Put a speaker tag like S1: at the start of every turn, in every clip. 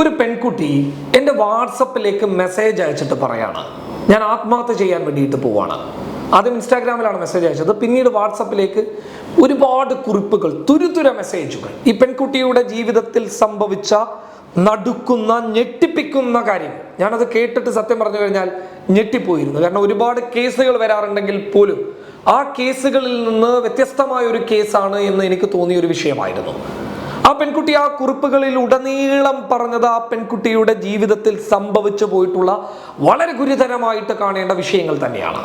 S1: ഒരു പെൺകുട്ടി എന്റെ വാട്സപ്പിലേക്ക് മെസ്സേജ് അയച്ചിട്ട് പറയാണ്. ഞാൻ ആത്മഹത്യ ചെയ്യാൻ വേണ്ടിയിട്ട് പോവാണ്. ആദ്യം ഇൻസ്റ്റാഗ്രാമിലാണ് മെസ്സേജ് അയച്ചത്. പിന്നീട് വാട്സപ്പിലേക്ക് ഒരുപാട് കുറിപ്പുകൾ തുരുതുര മെസ്സേജുകൾ. ഈ പെൺകുട്ടിയുടെ ജീവിതത്തിൽ സംഭവിച്ച നടുക്കുന്ന ഞെട്ടിപ്പിക്കുന്ന കാര്യം ഞാനത് കേട്ടിട്ട് സത്യം പറഞ്ഞു കഴിഞ്ഞാൽ ഞെട്ടിപ്പോയിരുന്നു. കാരണം ഒരുപാട് കേസുകൾ വരാറുണ്ടെങ്കിൽ പോലും ആ കേസുകളിൽ നിന്ന് വ്യത്യസ്തമായ ഒരു കേസാണ് എന്ന് എനിക്ക് തോന്നിയ ഒരു വിഷയമായിരുന്നു. ആ പെൺകുട്ടി ആ കുറിപ്പുകളിൽ ഉടനീളം പറഞ്ഞത് ആ പെൺകുട്ടിയുടെ ജീവിതത്തിൽ സംഭവിച്ചു പോയിട്ടുള്ള വളരെ ഗുരുതരമായിട്ട് കാണേണ്ട വിഷയങ്ങൾ തന്നെയാണ്.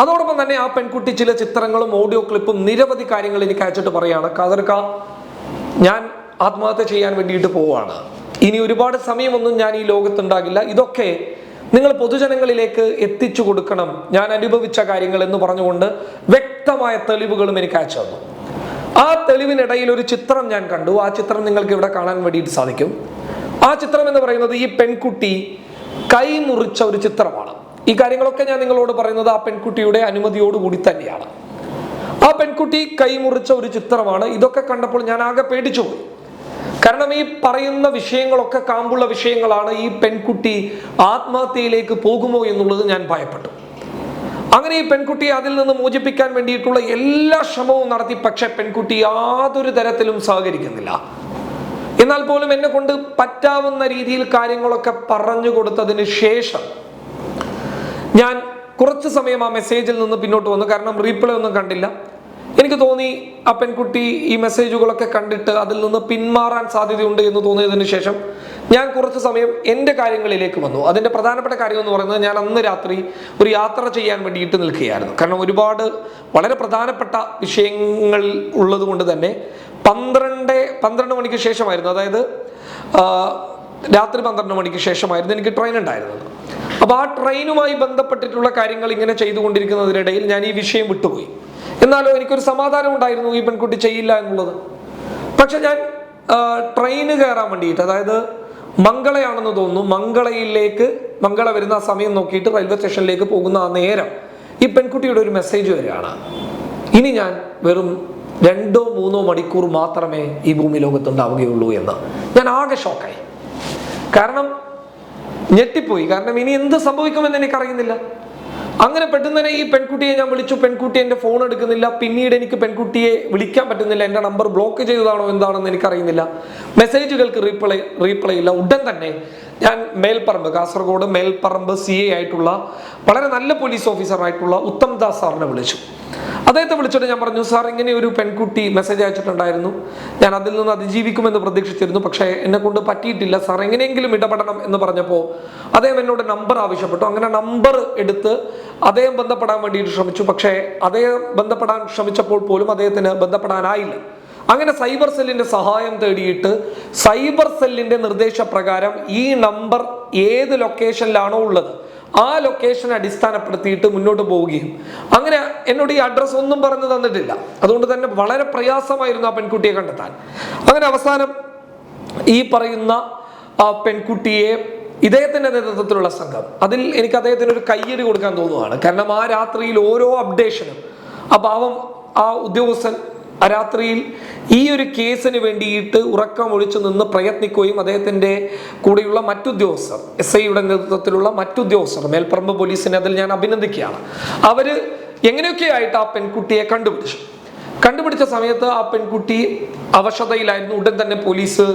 S1: അതോടൊപ്പം തന്നെ ആ പെൺകുട്ടി ചില ചിത്രങ്ങളും ഓഡിയോ ക്ലിപ്പും നിരവധി കാര്യങ്ങൾ എനിക്ക് അയച്ചിട്ട് പറയാണ് കാതർക്ക ഞാൻ ആത്മഹത്യ ചെയ്യാൻ വേണ്ടിയിട്ട് പോവാണ് ഇനി ഒരുപാട് സമയമൊന്നും ഞാൻ ഈ ലോകത്തുണ്ടാകില്ല. ഇതൊക്കെ നിങ്ങൾ പൊതുജനങ്ങളിലേക്ക് എത്തിച്ചു കൊടുക്കണം. ഞാൻ അനുഭവിച്ച കാര്യങ്ങൾ എന്ന് പറഞ്ഞുകൊണ്ട് വ്യക്തമായ തെളിവുകളും എനിക്ക് അയച്ചു തന്നു. ആ തെളിവിനിടയിൽ ഒരു ചിത്രം ഞാൻ കണ്ടു. ആ ചിത്രം നിങ്ങൾക്ക് ഇവിടെ കാണാൻ വേണ്ടിയിട്ട് സാധിക്കും. ആ ചിത്രം എന്ന് പറയുന്നത് ഈ പെൺകുട്ടി കൈ മുറിച്ച ഒരു ചിത്രമാണ്. ഈ കാര്യങ്ങളൊക്കെ ഞാൻ നിങ്ങളോട് പറയുന്നത് ആ പെൺകുട്ടിയുടെ അനുമതിയോടുകൂടി തന്നെയാണ്. ആ പെൺകുട്ടി കൈമുറിച്ച ഒരു ചിത്രമാണ്. ഇതൊക്കെ കണ്ടപ്പോൾ ഞാൻ ആകെ പേടിച്ചു പോയി കാരണം ഈ പറയുന്ന വിഷയങ്ങളൊക്കെ കാമ്പുള്ള വിഷയങ്ങളാണ് ഈ പെൺകുട്ടി ആത്മഹത്യയിലേക്ക് പോകുമോ എന്നുള്ളത് ഞാൻ ഭയപ്പെട്ടു. അങ്ങനെ ഈ പെൺകുട്ടിയെ അതിൽ നിന്ന് മോചിപ്പിക്കാൻ വേണ്ടിയിട്ടുള്ള എല്ലാ ശ്രമവും നടത്തി പക്ഷെ പെൺകുട്ടി യാതൊരു തരത്തിലും സഹകരിക്കുന്നില്ല. എന്നാൽ പോലും എന്നെ കൊണ്ട് പറ്റാവുന്ന രീതിയിൽ കാര്യങ്ങളൊക്കെ പറഞ്ഞു കൊടുത്തതിന് ശേഷം ഞാൻ കുറച്ച് സമയം ആ മെസ്സേജിൽ നിന്ന് പിന്നോട്ട് വന്നു. കാരണം റീപ്ലൈ ഒന്നും കണ്ടില്ല. എനിക്ക് തോന്നി ആ പെൺകുട്ടി ഈ മെസ്സേജുകളൊക്കെ കണ്ടിട്ട് അതിൽ നിന്ന് പിന്മാറാൻ സാധ്യതയുണ്ട് എന്ന് തോന്നിയതിനു ശേഷം ഞാൻ കുറച്ച് സമയം എന്റെ കാര്യങ്ങളിലേക്ക് വന്നു. അതിന്റെ പ്രധാനപ്പെട്ട കാര്യം എന്ന് പറയുന്നത് ഞാൻ അന്ന് രാത്രി ഒരു യാത്ര ചെയ്യാൻ വേണ്ടിയിട്ട് നിൽക്കുകയായിരുന്നു. കാരണം ഒരുപാട് വളരെ പ്രധാനപ്പെട്ട വിഷയങ്ങൾ ഉള്ളത് കൊണ്ട് തന്നെ പന്ത്രണ്ട് പന്ത്രണ്ട് മണിക്ക് ശേഷമായിരുന്നു. അതായത് രാത്രി പന്ത്രണ്ട് മണിക്ക് ശേഷമായിരുന്നു എനിക്ക് ട്രെയിൻ ഉണ്ടായിരുന്നത്. അപ്പോൾ ആ ട്രെയിനുമായി ബന്ധപ്പെട്ടിട്ടുള്ള കാര്യങ്ങൾ ഇങ്ങനെ ചെയ്തുകൊണ്ടിരിക്കുന്നതിനിടയിൽ ഞാൻ ഈ വിഷയം വിട്ടുപോയി. എന്നാലോ എനിക്കൊരു സമാധാനം ഉണ്ടായിരുന്നു ഈ പെൺകുട്ടി ചെയ്യില്ല എന്നുള്ളത്. പക്ഷെ ഞാൻ ട്രെയിന് കയറാൻ വേണ്ടിയിട്ട് അതായത് മംഗളയാണെന്ന് തോന്നുന്നു മംഗളയിലേക്ക് മംഗള വരുന്ന ആ സമയം നോക്കിയിട്ട് റെയിൽവേ സ്റ്റേഷനിലേക്ക് പോകുന്ന ആ നേരം ഈ പെൺകുട്ടിയുടെ ഒരു മെസ്സേജ് വരികയാണ്. ഇനി ഞാൻ വെറും രണ്ടോ മൂന്നോ മണിക്കൂർ മാത്രമേ ഈ ഭൂമി ലോകത്തുണ്ടാവുകയുള്ളൂ എന്ന്. ഞാൻ ആകെ ഷോക്കായി കാരണം ഞെട്ടിപ്പോയി. കാരണം ഇനി എന്ത് സംഭവിക്കുമെന്ന് എനിക്കറിയുന്നില്ല. അങ്ങനെ പെട്ടെന്ന് തന്നെ ഈ പെൺകുട്ടിയെ ഞാൻ വിളിച്ചു. പെൺകുട്ടി എന്റെ ഫോൺ എടുക്കുന്നില്ല. പിന്നീട് എനിക്ക് പെൺകുട്ടിയെ വിളിക്കാൻ പറ്റുന്നില്ല. എന്റെ നമ്പർ ബ്ലോക്ക് ചെയ്തതാണോ എന്താണെന്ന് എനിക്കറിയുന്നില്ല. മെസ്സേജുകൾക്ക് റീപ്ലൈ റീപ്ലൈ ഇല്ല. ഉടൻ തന്നെ ഞാൻ മേൽപ്പറമ്പ് കാസർഗോഡ് മേൽപ്പറമ്പ് സി എ ആയിട്ടുള്ള വളരെ നല്ല പോലീസ് ഓഫീസറായിട്ടുള്ള ഉത്തം ദാസ് സാറിനെ വിളിച്ചു. അദ്ദേഹത്തെ വിളിച്ചിട്ട് ഞാൻ പറഞ്ഞു സാർ ഇങ്ങനെ ഒരു പെൺകുട്ടി മെസ്സേജ് അയച്ചിട്ടുണ്ടായിരുന്നു. ഞാൻ അതിൽ നിന്ന് അതിജീവിക്കുമെന്ന് പ്രതീക്ഷിച്ചിരുന്നു പക്ഷേ എന്നെ കൊണ്ട് പറ്റിയിട്ടില്ല. സാർ എങ്ങനെയെങ്കിലും ഇടപെടണം എന്ന് പറഞ്ഞപ്പോൾ അദ്ദേഹം എന്നോട് നമ്പർ ആവശ്യപ്പെട്ടു. അങ്ങനെ നമ്പർ എടുത്ത് അദ്ദേഹം ബന്ധപ്പെടാൻ വേണ്ടിയിട്ട് ശ്രമിച്ചു. പക്ഷേ അദ്ദേഹം ബന്ധപ്പെടാൻ ശ്രമിച്ചപ്പോൾ പോലും അദ്ദേഹത്തിന് ബന്ധപ്പെടാനായില്ല. അങ്ങനെ സൈബർ സെല്ലിന്റെ സഹായം തേടിയിട്ട് സൈബർ സെല്ലിന്റെ നിർദ്ദേശപ്രകാരം ഈ നമ്പർ ഏത് ലൊക്കേഷനിലാണോ ഉള്ളത് ആ ലൊക്കേഷൻ അടിസ്ഥാനപ്പെടുത്തിയിട്ട് മുന്നോട്ട് പോവുകയും. അങ്ങനെ എന്നോട് ഈ അഡ്രസ്സ് ഒന്നും പറഞ്ഞു തന്നിട്ടില്ല. അതുകൊണ്ട് തന്നെ വളരെ പ്രയാസമായിരുന്നു ആ പെൺകുട്ടിയെ കണ്ടെത്താൻ. അങ്ങനെ അവസാനം ഈ പറയുന്ന ആ പെൺകുട്ടിയെ ഇദ്ദേഹത്തിന്റെ നേതൃത്വത്തിലുള്ള സംഘം. അതിൽ എനിക്ക് അദ്ദേഹത്തിന് ഒരു കയ്യടി കൊടുക്കാൻ തോന്നുകയാണ് കാരണം ആ രാത്രിയിൽ ഓരോ അപ്ഡേഷനും ആ പാവം ആ ഉദ്യോഗസ്ഥൻ ആ രാത്രിയിൽ ഈ ഒരു കേസിന് വേണ്ടിയിട്ട് ഉറക്കമൊഴിച്ചു നിന്ന് പ്രയത്നിക്കുകയും അദ്ദേഹത്തിന്റെ കൂടെയുള്ള മറ്റുദ്യോഗസ്ഥർ എസ് ഐയുടെ നേതൃത്വത്തിലുള്ള മറ്റുദ്യോഗസ്ഥർ മേൽപ്പറമ്പ് പോലീസിനെ അതിൽ ഞാൻ അഭിനന്ദിക്കുകയാണ്. അവർ എങ്ങനെയൊക്കെ ആയിട്ട് ആ പെൺകുട്ടിയെ കണ്ടുപിടിച്ചു? കണ്ടുപിടിച്ച സമയത്ത് ആ പെൺകുട്ടി അവശതയിലായിരുന്നു. ഉടൻ തന്നെ പോലീസ്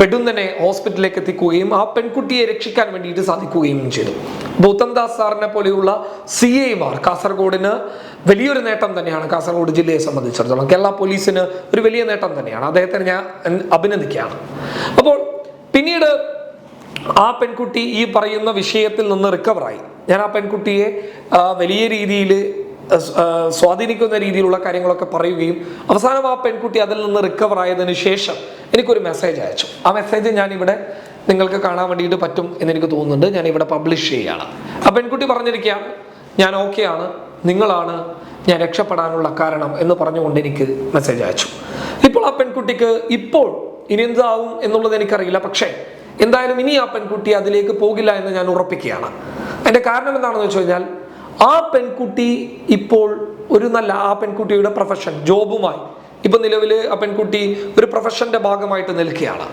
S1: പെടുന്നനെ ഹോസ്പിറ്റലിലേക്ക് എത്തിക്കുകയും ആ പെൺകുട്ടിയെ രക്ഷിക്കാൻ വേണ്ടിയിട്ട് സാധിക്കുകയും ചെയ്തു. ഭൂതം ദാസ് സാറിനെ പോലെയുള്ള സി ഐമാർ കാസർഗോഡിന് വലിയൊരു നേട്ടം തന്നെയാണ് കാസർഗോഡ് ജില്ലയെ സംബന്ധിച്ചിടത്തോളം. കേരള പോലീസിന് ഒരു വലിയ നേട്ടം തന്നെയാണ്. അദ്ദേഹത്തിന് ഞാൻ അഭിനന്ദിക്കുകയാണ്. അപ്പോൾ പിന്നീട് ആ പെൺകുട്ടി ഈ പറയുന്ന വിഷയത്തിൽ നിന്ന് റിക്കവറായി ഞാൻ ആ പെൺകുട്ടിയെ വലിയ രീതിയിൽ സ്വാധീനിക്കുന്ന രീതിയിലുള്ള കാര്യങ്ങളൊക്കെ പറയുകയും അവസാനം ആ പെൺകുട്ടി അതിൽ നിന്ന് റിക്കവർ ആയതിനു ശേഷം എനിക്കൊരു മെസ്സേജ് അയച്ചു. ആ മെസ്സേജ് ഞാൻ ഇവിടെ നിങ്ങൾക്ക് കാണാൻ വേണ്ടിയിട്ട് പറ്റും എന്ന് എനിക്ക് തോന്നുന്നുണ്ട്. ഞാൻ ഇവിടെ പബ്ലിഷ് ചെയ്യുകയാണ്. ആ പെൺകുട്ടി പറഞ്ഞിരിക്കുകയാണ് ഞാൻ ഓക്കെയാണ് നിങ്ങളാണ് ഞാൻ രക്ഷപ്പെടാനുള്ള കാരണം എന്ന് പറഞ്ഞുകൊണ്ട് എനിക്ക് മെസ്സേജ് അയച്ചു. ഇപ്പോൾ ആ പെൺകുട്ടിക്ക് ഇപ്പോൾ ഇനി എന്താവും എന്നുള്ളത് എനിക്കറിയില്ല. പക്ഷേ എന്തായാലും ഇനി ആ പെൺകുട്ടി അതിലേക്ക് പോകില്ല എന്ന് ഞാൻ ഉറപ്പിക്കുകയാണ്. അതിന്റെ കാരണം എന്താണെന്ന് വെച്ച് കഴിഞ്ഞാൽ ആ പെൺകുട്ടി ഇപ്പോൾ ഒരു നല്ല ആ പെൺകുട്ടിയുടെ പ്രൊഫഷൻ ജോബുമായി ഇപ്പൊ നിലവിൽ ആ പെൺകുട്ടി ഒരു പ്രൊഫഷന്റെ ഭാഗമായിട്ട് നിൽക്കുകയാണ്.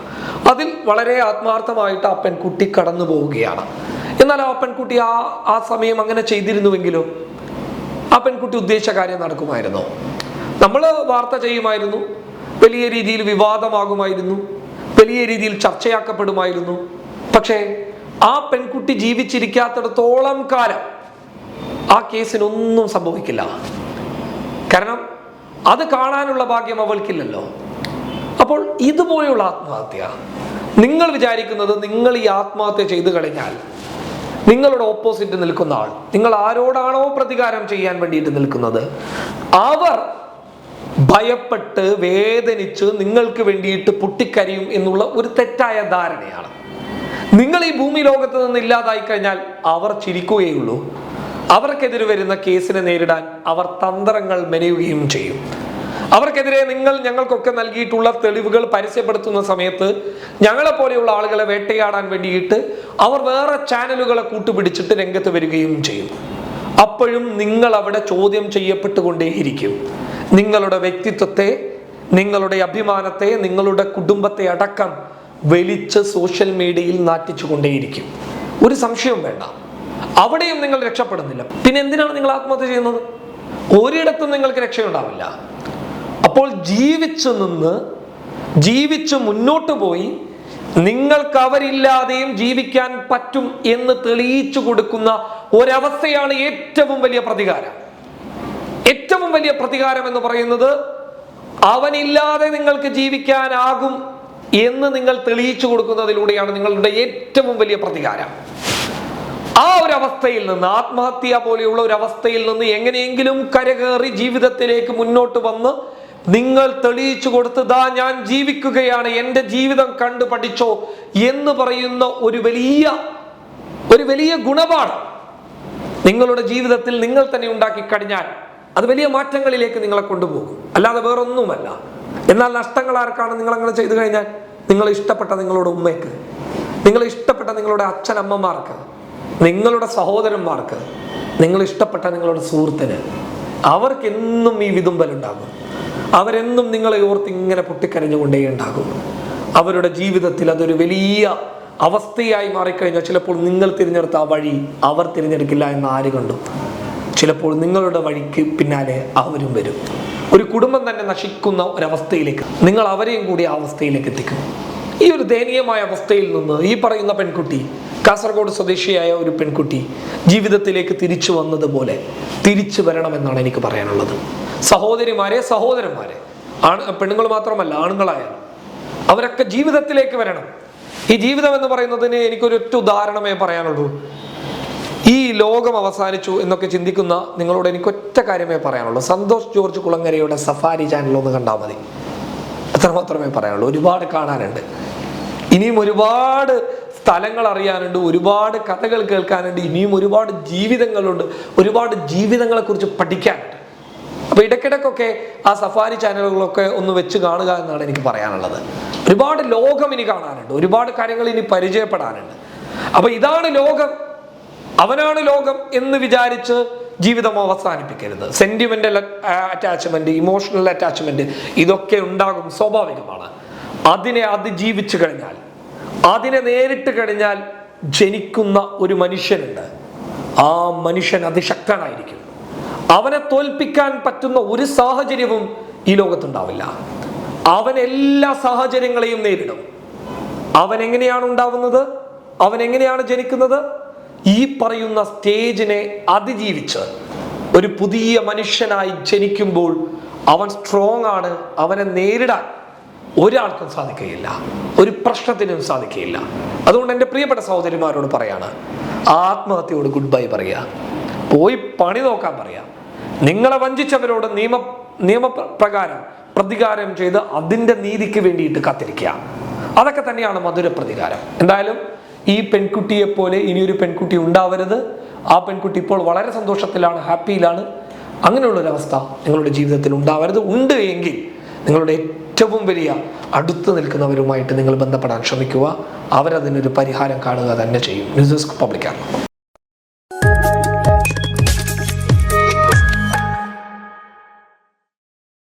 S1: അതിൽ വളരെ ആത്മാർത്ഥമായിട്ട് ആ പെൺകുട്ടി കടന്നു പോവുകയാണ്. എന്നാൽ ആ പെൺകുട്ടി ആ ആ സമയം അങ്ങനെ ചെയ്തിരുന്നുവെങ്കിലോ? ആ പെൺകുട്ടി ഉദ്ദേശിച്ച കാര്യം നടക്കുമായിരുന്നു? നമ്മൾ വാർത്ത ചെയ്യുമായിരുന്നു. വലിയ രീതിയിൽ വിവാദമാകുമായിരുന്നു. വലിയ രീതിയിൽ ചർച്ചയാക്കപ്പെടുമായിരുന്നു. പക്ഷേ ആ പെൺകുട്ടി ജീവിച്ചിരിക്കാത്തിടത്തോളം കാലം ആ കേസിനൊന്നും സംഭവിക്കില്ല. കാരണം അത് കാണാനുള്ള ഭാഗ്യം അവൾക്കില്ലല്ലോ. അപ്പോൾ ഇതുപോലെയുള്ള ആത്മഹത്യ. നിങ്ങൾ വിചാരിക്കുന്നത് നിങ്ങൾ ഈ ആത്മഹത്യ ചെയ്തു കഴിഞ്ഞാൽ നിങ്ങളുടെ ഓപ്പോസിറ്റ് നിൽക്കുന്ന ആൾ നിങ്ങൾ ആരോടാണോ പ്രതികാരം ചെയ്യാൻ വേണ്ടിയിട്ട് നിൽക്കുന്നത് അവർ ഭയപ്പെട്ട് വേദനിച്ച് നിങ്ങൾക്ക് വേണ്ടിയിട്ട് പൊട്ടിക്കരിയും എന്നുള്ള ഒരു തെറ്റായ ധാരണയാണ്. നിങ്ങൾ ഈ ഭൂമി ലോകത്ത് നിന്ന് ഇല്ലാതായി കഴിഞ്ഞാൽ അവർ ചിരിക്കുകയുള്ളൂ അവർക്കെതിരെ വരുന്ന കേസിനെ നേരിടാൻ അവർ തന്ത്രങ്ങൾ മെനയുകയും ചെയ്യും. അവർക്കെതിരെ നിങ്ങൾ ഞങ്ങൾക്കൊക്കെ നൽകിയിട്ടുള്ള തെളിവുകൾ പരസ്യപ്പെടുത്തുന്ന സമയത്ത് ഞങ്ങളെ പോലെയുള്ള ആളുകളെ വേട്ടയാടാൻ വേണ്ടിയിട്ട് അവർ വേറെ ചാനലുകളെ കൂട്ടുപിടിച്ചിട്ട് രംഗത്ത് വരികയും ചെയ്യും. അപ്പോഴും നിങ്ങൾ അവിടെ ചോദ്യം ചെയ്യപ്പെട്ടുകൊണ്ടേയിരിക്കും. നിങ്ങളുടെ വ്യക്തിത്വത്തെ നിങ്ങളുടെ അഭിമാനത്തെ നിങ്ങളുടെ കുടുംബത്തെ അടക്കം വലിച്ച് സോഷ്യൽ മീഡിയയിൽ നാട്ടിച്ചുകൊണ്ടേയിരിക്കും ഒരു സംശയവും വേണ്ട. അവിടെയും നിങ്ങൾ രക്ഷപ്പെടുന്നില്ല. പിന്നെ എന്തിനാണ് നിങ്ങൾ ആത്മഹത്യ ചെയ്യുന്നത്? ഒരിടത്തും നിങ്ങൾക്ക് രക്ഷയുണ്ടാവില്ല. അപ്പോൾ ജീവിച്ചു നിന്ന് ജീവിച്ചു മുന്നോട്ട് പോയി നിങ്ങൾക്ക് അവരില്ലാതെയും ജീവിക്കാൻ പറ്റും എന്ന് തെളിയിച്ചു കൊടുക്കുന്ന ഒരവസ്ഥയാണ് ഏറ്റവും വലിയ പ്രതികാരം. ഏറ്റവും വലിയ പ്രതികാരം എന്ന് പറയുന്നത് അവനില്ലാതെ നിങ്ങൾക്ക് ജീവിക്കാനാകും എന്ന് നിങ്ങൾ തെളിയിച്ചു കൊടുക്കുന്നതിലൂടെയാണ് നിങ്ങളുടെ ഏറ്റവും വലിയ പ്രതികാരം. ആ ഒരു അവസ്ഥയിൽ നിന്ന് ആത്മഹത്യ പോലെയുള്ള ഒരു അവസ്ഥയിൽ നിന്ന് എങ്ങനെയെങ്കിലും കരകയറി ജീവിതത്തിലേക്ക് മുന്നോട്ട് വന്ന് നിങ്ങൾ തെളിയിച്ചു കൊടുത്ത് ദാ ഞാൻ ജീവിക്കുകയാണ് എന്റെ ജീവിതം കണ്ടു പഠിച്ചോ എന്ന് പറയുന്ന ഒരു വലിയ ഒരു വലിയ ഗുണപാഠം നിങ്ങളുടെ ജീവിതത്തിൽ നിങ്ങൾ തന്നെ ഉണ്ടാക്കി കഴിഞ്ഞാൽ അത് വലിയ മാറ്റങ്ങളിലേക്ക് നിങ്ങളെ കൊണ്ടുപോകും. അല്ലാതെ വേറൊന്നുമല്ല. എന്നാൽ നഷ്ടങ്ങൾ ആർക്കാണ് നിങ്ങൾ അങ്ങനെ ചെയ്തു കഴിഞ്ഞാൽ? നിങ്ങൾ ഇഷ്ടപ്പെട്ട നിങ്ങളുടെ ഉമ്മയ്ക്ക് നിങ്ങൾ ഇഷ്ടപ്പെട്ട നിങ്ങളുടെ അച്ഛനമ്മമാർക്ക് നിങ്ങളുടെ സഹോദരന്മാർക്ക് നിങ്ങൾ ഇഷ്ടപ്പെട്ട നിങ്ങളുടെ സുഹൃത്തിന് അവർക്കെന്നും ഈ വിതുമ്പലുണ്ടാകും അവരെന്നും നിങ്ങളെ ഓർത്ത് ഇങ്ങനെ പൊട്ടിക്കരഞ്ഞുകൊണ്ടേ ഉണ്ടാകും അവരുടെ ജീവിതത്തിൽ അതൊരു വലിയ അവസ്ഥയായി മാറിക്കഴിഞ്ഞാൽ ചിലപ്പോൾ നിങ്ങൾ തിരഞ്ഞെടുത്ത ആ വഴി അവർ തിരഞ്ഞെടുക്കില്ല എന്ന് ആര് കണ്ടു. ചിലപ്പോൾ നിങ്ങളുടെ വഴിക്ക് പിന്നാലെ അവരും വരും. ഒരു കുടുംബം തന്നെ നശിക്കുന്ന ഒരവസ്ഥയിലേക്ക് നിങ്ങൾ അവരെയും കൂടി ആ അവസ്ഥയിലേക്ക് എത്തിക്കും. ഈ ഒരു ദയനീയമായ അവസ്ഥയിൽ നിന്ന് ഈ പറയുന്ന പെൺകുട്ടി കാസർഗോഡ് സ്വദേശിയായ ഒരു പെൺകുട്ടി ജീവിതത്തിലേക്ക് തിരിച്ചു വന്നതുപോലെ തിരിച്ചു വരണമെന്നാണ് എനിക്ക് പറയാനുള്ളത്. സഹോദരിമാരെ സഹോദരന്മാരെ ആണ് പെണ്ണുങ്ങൾ മാത്രമല്ല ആണുങ്ങളായാലും അവരൊക്കെ ജീവിതത്തിലേക്ക് വരണം. ഈ ജീവിതം എന്ന് പറയുന്നതിന് എനിക്കൊരു ഒറ്റ ഉദാഹരണമേ പറയാനുള്ളൂ. ഈ ലോകം അവസാനിച്ചു എന്നൊക്കെ ചിന്തിക്കുന്ന നിങ്ങളോട് എനിക്ക് ഒറ്റ കാര്യമേ പറയാനുള്ളൂ. സന്തോഷ് ജോർജ് കുളങ്ങരയുടെ സഫാരി ചാനൽ ഒന്ന് കണ്ടാൽ മതി. അത്ര മാത്രമേ പറയാനുള്ളൂ. ഒരുപാട് കാണാനുണ്ട്. ഇനിയും ഒരുപാട് സ്ഥലങ്ങൾ അറിയാനുണ്ട് ഒരുപാട് കഥകൾ കേൾക്കാനുണ്ട് ഇനിയും ഒരുപാട് ജീവിതങ്ങളുണ്ട് ഒരുപാട് ജീവിതങ്ങളെ കുറിച്ച് പഠിക്കാനുണ്ട് അപ്പൊ ഇടയ്ക്കിടയ്ക്കൊക്കെ ആ സഫാരി ചാനലുകളൊക്കെ ഒന്ന് വെച്ച് കാണുക എന്നാണ് എനിക്ക് പറയാനുള്ളത്. ഒരുപാട് ലോകം ഇനി കാണാനുണ്ട് ഒരുപാട് കാര്യങ്ങൾ ഇനി പരിചയപ്പെടാനുണ്ട്. അപ്പൊ ഇതാണ് ലോകം അവനാണ് ലോകം എന്ന് വിചാരിച്ച് ജീവിതം അവസാനിപ്പിക്കരുത്. സെന്റിമെന്റൽ അറ്റാച്ച്മെന്റ് ഇമോഷണൽ അറ്റാച്ച്മെന്റ് ഇതൊക്കെ ഉണ്ടാകും സ്വാഭാവികമാണ്. അതിനെ അതിജീവിച്ചു കഴിഞ്ഞാൽ അതിനെ നേരിട്ട് കഴിഞ്ഞാൽ ജനിക്കുന്ന ഒരു മനുഷ്യനുണ്ട്. ആ മനുഷ്യൻ അതിശക്തനായിരിക്കും. അവനെ തോൽപ്പിക്കാൻ പറ്റുന്ന ഒരു സാഹചര്യവും ഈ ലോകത്തുണ്ടാവില്ല. അവൻ എല്ലാ സാഹചര്യങ്ങളെയും നേരിടും. അവൻ എങ്ങനെയാണ് ഉണ്ടാവുന്നത്? അവൻ എങ്ങനെയാണ് ജനിക്കുന്നത്? ഈ പറയുന്ന സ്റ്റേജിനെ അതിജീവിച്ച് ഒരു പുതിയ മനുഷ്യനായി ജനിക്കുമ്പോൾ അവൻ സ്ട്രോങ് ആണ്. അവനെ നേരിടാൻ ഒരാൾക്കും സാധിക്കുകയില്ല. ഒരു പ്രശ്നത്തിനും സാധിക്കുകയില്ല. അതുകൊണ്ട് എന്റെ പ്രിയപ്പെട്ട സഹോദരിമാരോട് പറയാണ് ആത്മഹത്യയോട് ഗുഡ് ബൈ പറയുക. പോയി പണി നോക്കാൻ പറയാം നിങ്ങളെ വഞ്ചിച്ചവരോട് നിയമ നിയമപ്രകാരം പ്രതികാരം ചെയ്ത് അതിന്റെ നീതിക്ക് വേണ്ടിയിട്ട് കാത്തിരിക്കുക. അതൊക്കെ തന്നെയാണ് മധുര പ്രതികാരം എന്തായാലും ഈ പെൺകുട്ടിയെ പോലെ ഇനിയൊരു പെൺകുട്ടി ഉണ്ടാവരുത്. ആ പെൺകുട്ടി ഇപ്പോൾ വളരെ സന്തോഷത്തിലാണ് ഹാപ്പിയിലാണ് അങ്ങനെയുള്ളൊരവസ്ഥ നിങ്ങളുടെ ജീവിതത്തിൽ ഉണ്ടാവരുത്. ഉണ്ട് എങ്കിൽ നിങ്ങളുടെ ഏറ്റവും വലിയ അടുത്ത് നിൽക്കുന്നവരുമായിട്ട് നിങ്ങൾ ബന്ധപ്പെടാൻ ശ്രമിക്കുക. അവരതിനൊരു പരിഹാരം കാണുക തന്നെ ചെയ്യും. News desk പബ്ലിക്കാണ്